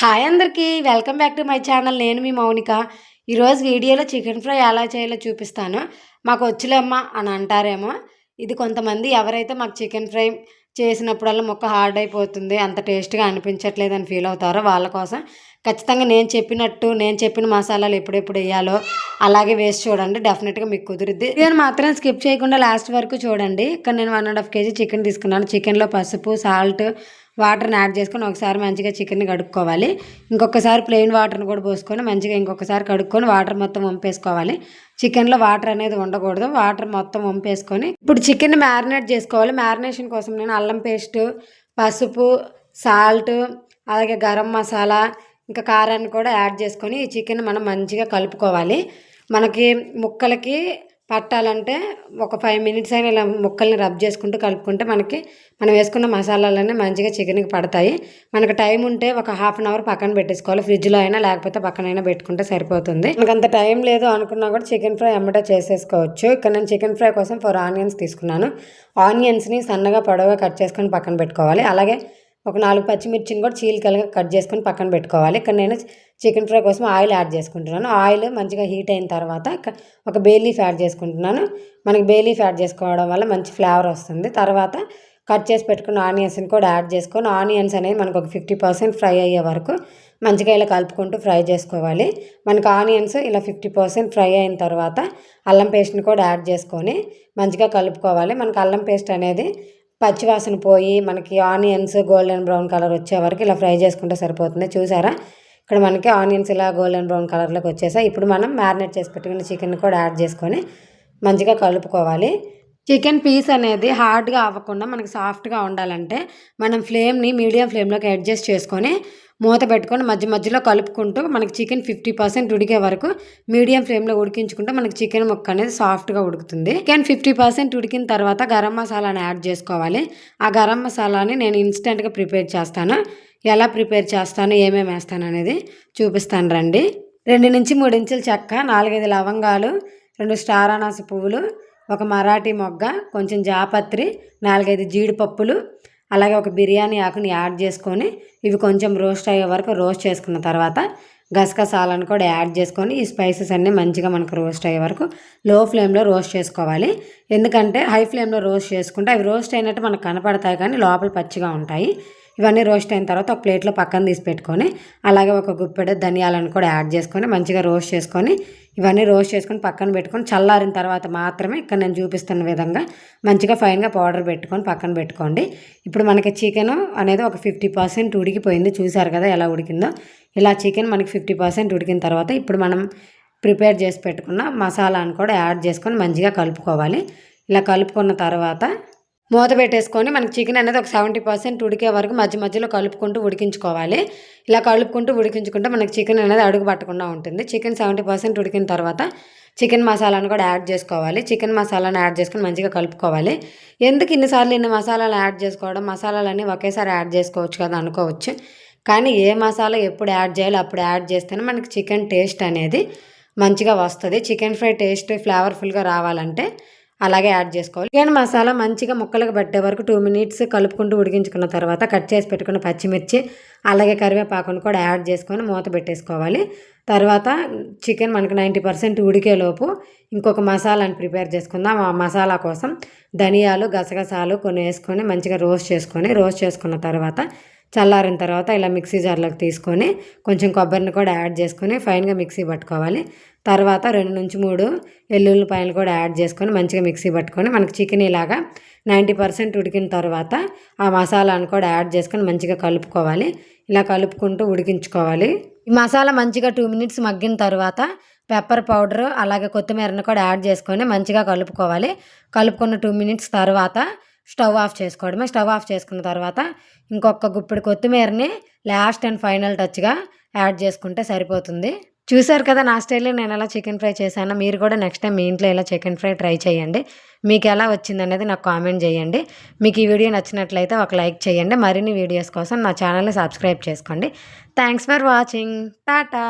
Hi అందరికీ welcome back to my channel. నేను మీ మౌనిక. ఈరోజు వీడియోలో చికెన్ ఫ్రై ఎలా చేయాలో చూపిస్తాను. మాకు వచ్చులేమ్మా అని అంటారేమో. ఇది కొంతమంది ఎవరైతే మాకు చికెన్ ఫ్రై చేసినప్పుడల్లా మొక్క హార్డ్ అయిపోతుంది అంత టేస్ట్గా అనిపించట్లేదు అని ఫీల్ అవుతారో వాళ్ళ కోసం ఖచ్చితంగా నేను చెప్పినట్టు నేను చెప్పిన మసాలాలు ఎప్పుడెప్పుడు వేయాలో అలాగే వేసి చూడండి. డెఫినెట్గా మీకు కుదిరిద్ది. నేను మాత్రం స్కిప్ చేయకుండా లాస్ట్ వరకు చూడండి. ఇక్కడ నేను one and half KG chicken తీసుకున్నాను. చికెన్లో పసుపు సాల్ట్ వాటర్ని యాడ్ చేసుకొని ఒకసారి మంచిగా చికెన్ని కడుక్కోవాలి. ఇంకొకసారి ప్లెయిన్ వాటర్ని కూడా పోసుకొని మంచిగా ఇంకొకసారి కడుక్కొని వాటర్ మొత్తం వంపేసుకోవాలి. చికెన్లో వాటర్ అనేది ఉండకూడదు. వాటర్ మొత్తం వంపేసుకొని ఇప్పుడు చికెన్ మ్యారినేట్ చేసుకోవాలి. మ్యారినేషన్ కోసం నేను అల్లం పేస్ట్ పసుపు సాల్ట్ అలాగే గరం మసాలా ఇంకా కారాన్ని కూడా యాడ్ చేసుకొని ఈ చికెన్ మనం మంచిగా కలుపుకోవాలి. మనకి ముక్కలకి పట్టాలంటే ఒక ఫైవ్ మినిట్స్ అయినా ఇలా ముక్కల్ని రబ్ చేసుకుంటూ కలుపుకుంటే మనకి మనం వేసుకున్న మసాలాలన్నీ మంచిగా చికెన్కి పడతాయి. మనకు టైం ఉంటే ఒక హాఫ్ అన్ అవర్ పక్కన పెట్టేసుకోవాలి. ఫ్రిడ్జ్లో అయినా లేకపోతే పక్కనైనా పెట్టుకుంటే సరిపోతుంది. మనకు అంత టైం లేదు అనుకున్నా కూడా చికెన్ ఫ్రై అమ్మట చేసేసుకోవచ్చు. ఇక్కడ నేను చికెన్ ఫ్రై కోసం ఫోర్ ఆనియన్స్ తీసుకున్నాను. ఆనియన్స్ని సన్నగా పొడవుగా కట్ చేసుకొని పక్కన పెట్టుకోవాలి. అలాగే ఒక నాలుగు పచ్చిమిర్చిని కూడా చీలికలుగా కట్ చేసుకొని పక్కన పెట్టుకోవాలి. ఇక్కడ నేను చికెన్ ఫ్రై కోసం ఆయిల్ యాడ్ చేసుకుంటున్నాను. ఆయిల్ మంచిగా హీట్ అయిన తర్వాత ఒక బేలీఫ్ యాడ్ చేసుకుంటున్నాను. మనకి బేలీఫ్ యాడ్ చేసుకోవడం వల్ల మంచి ఫ్లేవర్ వస్తుంది. తర్వాత కట్ చేసి పెట్టుకున్న ఆనియన్స్ని కూడా యాడ్ చేసుకొని ఆనియన్స్ అనేది మనకు ఒక ఫిఫ్టీ పర్సెంట్ ఫ్రై అయ్యే వరకు మంచిగా ఇలా కలుపుకుంటూ ఫ్రై చేసుకోవాలి. మనకు ఆనియన్స్ ఇలా ఫిఫ్టీ పర్సెంట్ ఫ్రై అయిన తర్వాత అల్లం పేస్ట్ని కూడా యాడ్ చేసుకొని మంచిగా కలుపుకోవాలి. మనకు అల్లం పేస్ట్ అనేది పచ్చివాసన పోయి మనకి ఆనియన్స్ గోల్డెన్ బ్రౌన్ కలర్ వచ్చే వరకు ఇలా ఫ్రై చేసుకుంటే సరిపోతుంది. చూసారా? ఇక్కడ మనకి ఆనియన్స్ ఇలా గోల్డెన్ బ్రౌన్ కలర్లోకి వచ్చేసాయి. ఇప్పుడు మనం మ్యారినేట్ చేసి పెట్టుకున్న చికెన్ కూడా యాడ్ చేసుకొని మంచిగా కలుపుకోవాలి. చికెన్ పీస్ అనేది హార్డ్గా అవ్వకుండా మనకి సాఫ్ట్గా ఉండాలంటే మనం ఫ్లేమ్ని మీడియం ఫ్లేమ్లోకి అడ్జస్ట్ చేసుకొని మూత పెట్టుకొని మధ్య మధ్యలో కలుపుకుంటూ మనకి చికెన్ ఫిఫ్టీ పర్సెంట్ ఉడికే వరకు మీడియం ఫ్లేమ్లో ఉడికించుకుంటే మనకి చికెన్ ముక్క అనేది సాఫ్ట్గా ఉడుకుతుంది. చికెన్ ఫిఫ్టీ పర్సెంట్ ఉడికిన తర్వాత గరం మసాలాని యాడ్ చేసుకోవాలి. ఆ గరం మసాలాని నేను ఇన్స్టెంట్గా ప్రిపేర్ చేస్తాను. ఎలా ప్రిపేర్ చేస్తాను ఏమేమి వేస్తాను అనేది చూపిస్తాను రండి. రెండు నుంచి మూడు ఇంచుల చెక్క నాలుగైదు లవంగాలు రెండు స్టార్ అనాస పువ్వులు ఒక మరాఠీ మొగ్గ కొంచెం జాపత్రి నాలుగైదు జీడిపప్పులు అలాగే ఒక బిర్యానీ ఆకుని యాడ్ చేసుకొని ఇవి కొంచెం రోస్ట్ అయ్యే వరకు రోస్ట్ చేసుకున్న తర్వాత గసగసాలను కూడా యాడ్ చేసుకొని ఈ స్పైసెస్ అన్నీ మంచిగా మనకు రోస్ట్ అయ్యే వరకు లో ఫ్లేమ్లో రోస్ట్ చేసుకోవాలి. ఎందుకంటే హై ఫ్లేమ్లో రోస్ట్ చేసుకుంటే అవి రోస్ట్ అయినట్టు మనకు కనపడతాయి కానీ లోపల పచ్చిగా ఉంటాయి. ఇవన్నీ రోస్ట్ అయిన తర్వాత ఒక ప్లేట్లో పక్కన తీసి పెట్టుకొని అలాగే ఒక గుప్పెడు ధనియాలను కూడా యాడ్ చేసుకొని మంచిగా రోస్ట్ చేసుకొని ఇవన్నీ రోస్ట్ చేసుకొని పక్కన పెట్టుకొని చల్లారిన తర్వాత మాత్రమే ఇక్కడ నేను చూపిస్తున్న విధంగా మంచిగా ఫైన్గా పౌడర్ పెట్టుకొని పక్కన పెట్టుకోండి. ఇప్పుడు మనకి చికెన్ అనేది ఒక ఫిఫ్టీ పర్సెంట్ ఉడికిపోయింది. చూసారు కదా ఎలా ఉడికిందో? ఇలా చికెన్ మనకి ఫిఫ్టీ పర్సెంట్ ఉడికిన తర్వాత ఇప్పుడు మనం ప్రిపేర్ చేసి పెట్టుకున్న మసాలాను కూడా యాడ్ చేసుకొని మంచిగా కలుపుకోవాలి. ఇలా కలుపుకున్న తర్వాత మూత పెట్టేసుకొని మనకి చికెన్ అనేది ఒక సెవెంటీ పర్సెంట్ ఉడికే వరకు మధ్య మధ్యలో కలుపుకుంటూ ఉడికించుకోవాలి. ఇలా కలుపుకుంటూ ఉడికించుకుంటే మనకి చికెన్ అనేది అడుగు పట్టకుండా ఉంటుంది. చికెన్ సెవెంటీ పర్సెంట్ ఉడికిన తర్వాత చికెన్ మసాలాను కూడా యాడ్ చేసుకోవాలి. చికెన్ మసాలాను యాడ్ చేసుకొని మంచిగా కలుపుకోవాలి. ఎందుకు ఇన్నిసార్లు ఇన్ని మసాలాలు యాడ్ చేసుకోవడం? మసాలాలన్నీ ఒకేసారి యాడ్ చేసుకోవచ్చు కదా అనుకోవచ్చు. కానీ ఏ మసాలా ఎప్పుడు యాడ్ చేయాలో అప్పుడు యాడ్ చేస్తేనే మనకి చికెన్ టేస్ట్ అనేది మంచిగా వస్తుంది. చికెన్ ఫ్రై టేస్ట్ ఫ్లేవర్ఫుల్గా రావాలంటే అలాగే యాడ్ చేసుకోవాలి. చికెన్ మసాలా మంచిగా ముక్కలకు పట్టే వరకు టూ మినిట్స్ కలుపుకుంటూ ఉడికించుకున్న తర్వాత కట్ చేసి పెట్టుకున్న పచ్చిమిర్చి అలాగే కరివేపాకును కూడా యాడ్ చేసుకొని మూత పెట్టేసుకోవాలి. తర్వాత చికెన్ మనకు నైంటీ పర్సెంట్ ఉడికేలోపు ఇంకొక మసాలాని ప్రిపేర్ చేసుకుందాం. ఆ మసాలా కోసం ధనియాలు గసగసాలు కొన్ని వేసుకొని మంచిగా రోస్ట్ చేసుకొని రోస్ట్ చేసుకున్న తర్వాత చల్లారిన తర్వాత ఇలా మిక్సీ జార్లోకి తీసుకొని కొంచెం కొబ్బరిని కూడా యాడ్ చేసుకొని ఫైన్గా మిక్సీ పట్టుకోవాలి. తర్వాత రెండు నుంచి మూడు వెల్లుల్లిపాయలు కూడా యాడ్ చేసుకొని మంచిగా మిక్సీ పట్టుకొని మనకి చికెన్ ఇలాగా నైంటీ పర్సెంట్ ఉడికిన తర్వాత ఆ మసాలాను కూడా యాడ్ చేసుకొని మంచిగా కలుపుకోవాలి. ఇలా కలుపుకుంటూ ఉడికించుకోవాలి. ఈ మసాలా మంచిగా టూ మినిట్స్ మగ్గిన తర్వాత పెప్పర్ పౌడర్ అలాగే కొత్తిమీరను కూడా యాడ్ చేసుకొని మంచిగా కలుపుకోవాలి. కలుపుకున్న టూ మినిట్స్ తర్వాత స్టవ్ ఆఫ్ చేసుకోవడమే. స్టవ్ ఆఫ్ చేసుకున్న తర్వాత ఇంకొక గుప్పిడి కొత్తిమీరని లాస్ట్ అండ్ ఫైనల్ టచ్గా యాడ్ చేసుకుంటే సరిపోతుంది. చూసారు కదా నా స్టైల్లో నేను ఎలా చికెన్ ఫ్రై చేశాను? మీరు కూడా నెక్స్ట్ టైం మీ ఇంట్లో ఇలా చికెన్ ఫ్రై ట్రై చేయండి. మీకు ఎలా వచ్చింది అనేది నాకు కామెంట్ చేయండి. మీకు ఈ వీడియో నచ్చినట్లయితే ఒక లైక్ చేయండి. మరిన్ని వీడియోస్ కోసం నా ఛానల్ని సబ్స్క్రైబ్ చేసుకోండి. Thanks for watching. టాటా!